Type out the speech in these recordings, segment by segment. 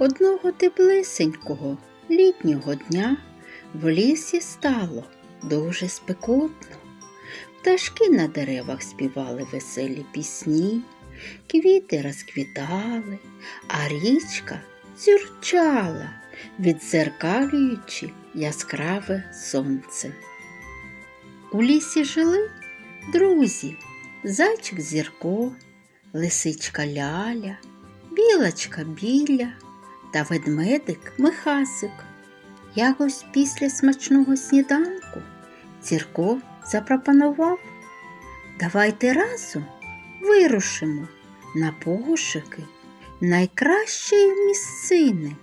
Одного теплесенького літнього дня в лісі стало дуже спекотно. Пташки на деревах співали веселі пісні, квіти розквітали, а річка дзюрчала, відзеркалюючи яскраве сонце. У лісі жили друзі, зайчик Зірко, лисичка Ляля, білочка Біля та ведмедик Михасик. Якось після смачного сніданку Зірко запропонував Давайте разом вирушимо на пошуки найкращої місцини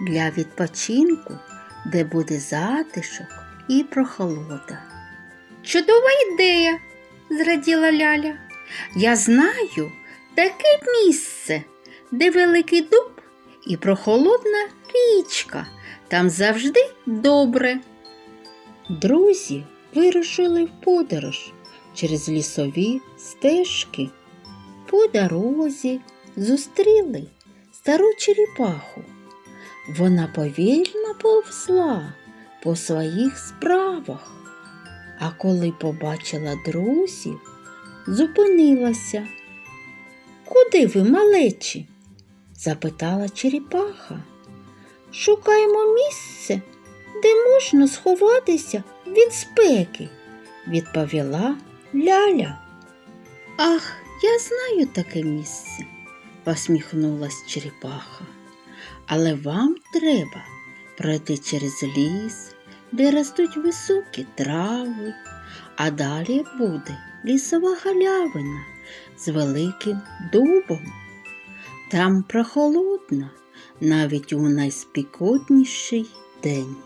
для відпочинку, де буде затишок і прохолода. Чудова ідея, зраділа Ляля. Я знаю таке місце, де великий дуб і прохолодна річка. Там завжди добре. Друзі вирушили в подорож через лісові стежки. По дорозі зустріли стару черепаху. Вона повільно повзла по своїх справах, а коли побачила друзів, зупинилася. Куди ви, малечі? Запитала черепаха. Шукаємо місце, де можна сховатися від спеки, відповіла Ляля. Ах, я знаю таке місце, посміхнулась черепаха. Але вам треба пройти через ліс, де ростуть високі трави, а далі буде лісова галявина з великим дубом. Там прохолодно навіть у найспікотніший день.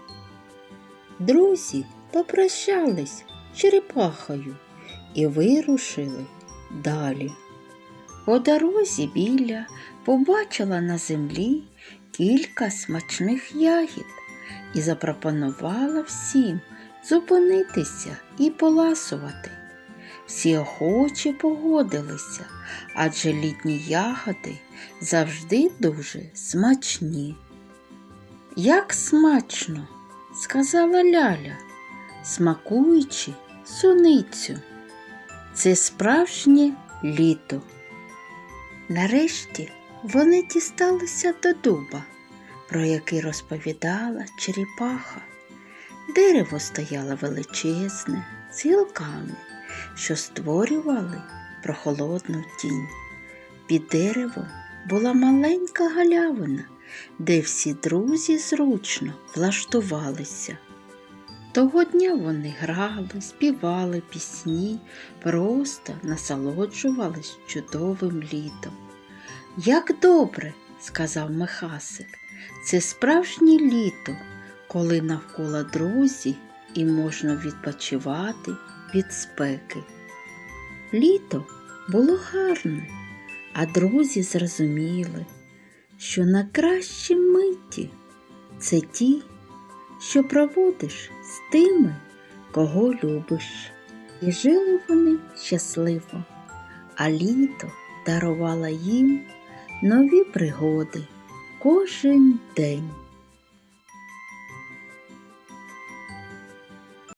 Друзі попрощались черепахою і вирушили далі. По дорозі біля побачила на землі кілька смачних ягід і запропонувала всім зупинитися і поласувати. Всі охоче погодилися, адже літні ягоди завжди дуже смачні. Як смачно, сказала Ляля, смакуючи суницю. Це справжнє літо. Нарешті вони дісталися до дуба, про який розповідала черепаха. Дерево стояло величезне, з гілками, що створювали прохолодну тінь. Під деревом була маленька галявина, де всі друзі зручно влаштувалися. Того дня вони грали, співали пісні, просто насолоджувались чудовим літом. Як добре, сказав Михасик, це справжнє літо, коли навколо друзі і можна відпочивати від спеки. Літо було гарне, а друзі зрозуміли, що найкращі миті це ті, що проводиш з тими, кого любиш. І жили вони щасливо, а літо дарувало їм нові пригоди кожен день.